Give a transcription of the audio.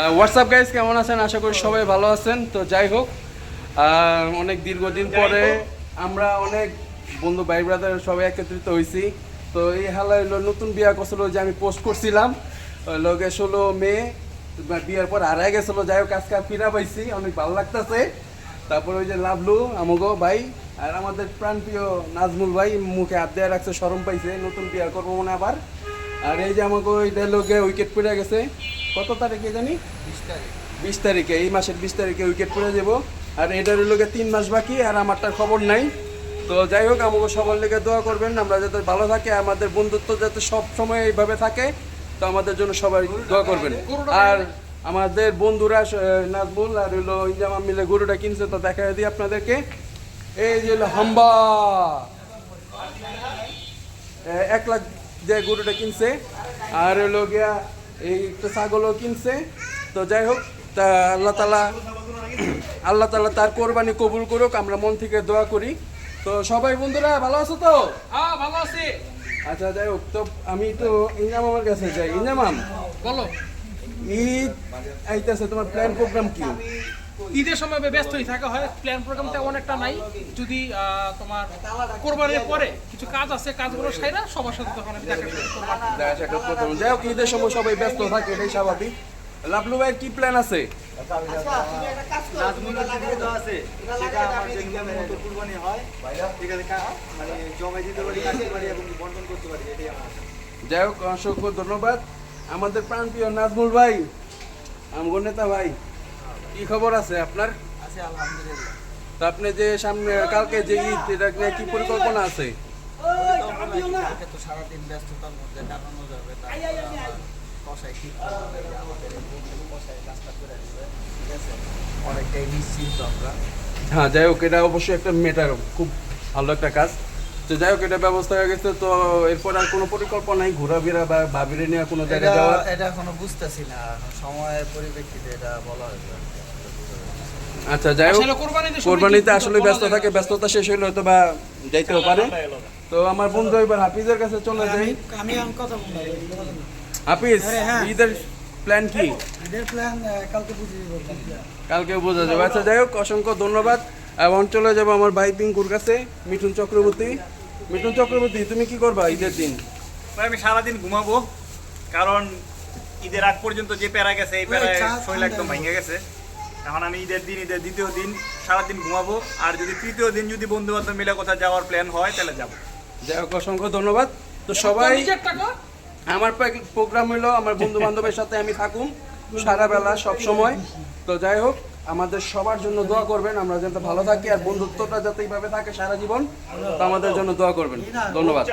WhatsApp guys কেমন আছেন? আশা করি সবাই ভালো আছেন। তো যাই হোক অনেক দীর্ঘদিন পরে আমরা অনেক বন্ধু ভাই ব্রাদার সবাই একত্রিত হয়েছি তো এই হালা হলো নতুন বিয়া করছিল যে আমি পোস্ট করছিলাম। লগে ষোলো মে বিয়ার পর হারাই গেছিল। যাই হোক আজকে ফিরা পাইছি অনেক ভালো লাগতেছে। তারপরে ওই যে লাভলু আমগো ভাই আর আমাদের প্রাণপ্রিয় নাজমুল ভাই মুখে হাত দেওয়া রাখছে সরম পাইছে। নতুন বিয়া করব মনে আবার। আর এই যে আমাকে ওই লোকে উইকেট পড়ে গেছে। কত তারিখে জানি? বিশ তারিখে। এই মাসের বিশ তারিখে উইকেট পড়ে যাব। আর এটার লোকে তিন মাস বাকি আর আমারটার খবর নাই। তো যাই হোক আমাকে সবার লেগে দোয়া করবেন আমরা যাতে ভালো থাকে আমাদের বন্ধুত্ব যাতে সব সময় এইভাবে থাকে তো আমাদের জন্য সবাই দোয়া করবেন। আর আমাদের বন্ধুরা নাজমুল আর হলো ইজামা মিলে গরুটা কিনছে তো দেখা দিই আপনাদেরকে। এই যে হলো হাম্বা। এক লাখ যে গরুটা কিনছে। আর হলো গিয়া এই একটা ছাগলও কিনছে। তো যাই হোক তা আল্লাহ তালা আল্লাহ তালা তার কোরবানি কবুল করুক আমরা মন থেকে দোয়া করি। তো সবাই বন্ধুরা ভালো আছো তো? হ্যাঁ ভালো আছি। আচ্ছা যাই হোক তো আমি তো ইনামামের কাছে যাই। ইঞ্জামাম বলো। ঈদ আইতেছে তোমার প্ল্যান প্রোগ্রাম কি? ঈদের সময় ব্যস্ত হয়ে থাকা হয় প্ল্যান প্রোগ্রাম তেমন একটা নাই। যদি তোমার কোরবানির পরে কিছু কাজ আছে কাজগুলো সাইরা সবার সাথে তখন আমি দেখা সাক্ষাৎ। যাই হোক ঈদের সময় সবাই ব্যস্ত থাকে এটাই স্বাভাবিক। লাভলু ভাইয়ের কি প্ল্যান আছে? আছে। হয় কা- মানে আশা। যাই হোক অসংখ্য ধন্যবাদ। আমাদের প্রাণপ্রিয় নাজমুল ভাই আমগো নেতা ভাই। কি খবর আছে আপনার? আছে আলহামদুলিল্লাহ। তো আপনি যে সামনে কালকে যে ঈদ এটা নিয়ে কি পরিকল্পনা আছে? কালকে তো সারাদিন ব্যস্ততার মধ্যে কাটানো যাবে তারপর ঠিক আমাদের এই কাজটা করে আসবে ঠিক আছে? অনেকটাই নিশ্চিন্ত আমরা। হ্যাঁ যাই হোক এটা অবশ্যই একটা মেটার খুব ভালো একটা কাজ। তো যাই হোক এটা ব্যবস্থা হয়ে গেছে তো এরপর আর কোনো পরিকল্পনা নাই ঘোরাফেরা বা ভাবিরে নিয়ে কোনো জায়গায় এটা যাওয়ার? এটা এখনও বুঝতেছি না সময়ের পরিপ্রেক্ষিতে এটা বলা হয়েছে আর কি। আসলে বোঝা যাচ্ছে না। আচ্ছা যাই হোক কোরবানিতে আসলে ব্যস্ত থাকে ব্যস্ততা শেষ হলে হয়তো বা যাইতেও পারে। তো আমার বন্ধু এবার হাফিজের কাছে চলে যাই। আমি কথা হাফিজ হ্যাঁ। ঈদের প্ল্যান কি? ঈদের প্ল্যান কালকে বুঝিয়ে বলব কালকে। বোঝা যাবে। আচ্ছা যাই হোক অসংখ্য ধন্যবাদ। এবং চলে যাব আমার ভাই পিঙ্কুর কাছে মিঠুন চক্রবর্তী। মিঠুন চক্রবর্তী তুমি কি করবা ঈদের দিন? ভাই আমি সারাদিন ঘুমাবো কারণ ঈদের আগ পর্যন্ত যে প্যারা গেছে এই প্যারায় চা শরীর একদম ভেঙে গেছে। এখন আমি ঈদের দিন ঈদের দ্বিতীয় দিন সারাদিন ঘুমাবো। আর যদি তৃতীয় দিন যদি বন্ধু বান্ধব মিলে কোথাও যাওয়ার প্ল্যান হয় তাহলে যাব। যাই হোক অসংখ্য ধন্যবাদ। তো সবাই আমার প্রোগ্রাম হলো আমার বন্ধু বান্ধবের সাথে আমি থাকুম সারা বেলা সব সময়। তো যাই হোক আমাদের সবার জন্য দোয়া করবেন আমরা যাতে ভালো থাকি আর বন্ধুত্বটা যাতে এইভাবে থাকে সারা জীবন তো আমাদের জন্য দোয়া করবেন। ধন্যবাদ।